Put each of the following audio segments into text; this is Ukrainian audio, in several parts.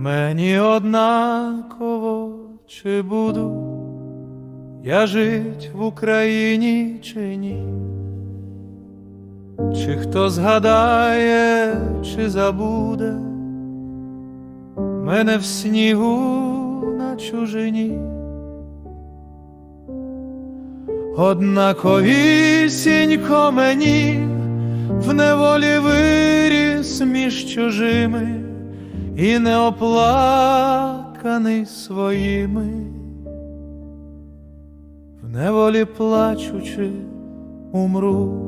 Мені однаково, чи буду я жить в Україні чи ні, чи хто згадає, чи забуде мене в снігу на чужині. Однаковісінько мені в неволі виріс між чужими і неоплаканий своїми, в неволі плачучи умру.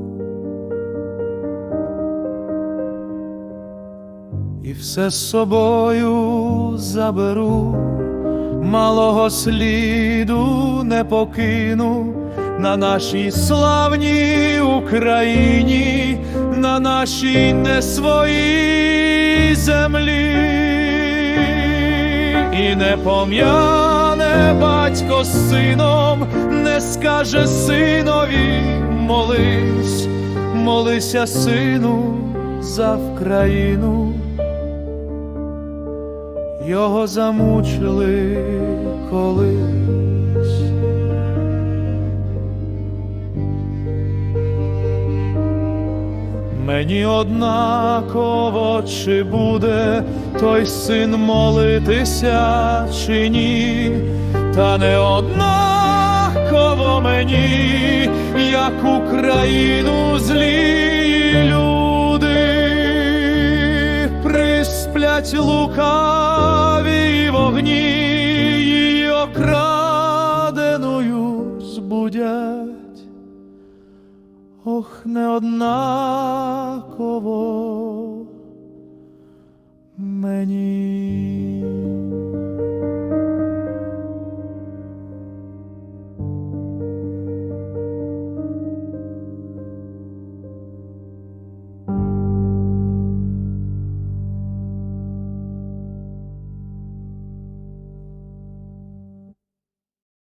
І все з собою заберу, малого сліду не покину на нашій славній Україні, на нашій не своїй землі, і не пом'яне батько з сином, не скаже синові, молись, молися, сину, за Вкраїну. Його замучили колись. Мені однаково, чи буде той син молитися, чи ні, та не однаково мені, як Україну злі люди присплять лукаві вогні, її окраденою збудять. Ох, не однаково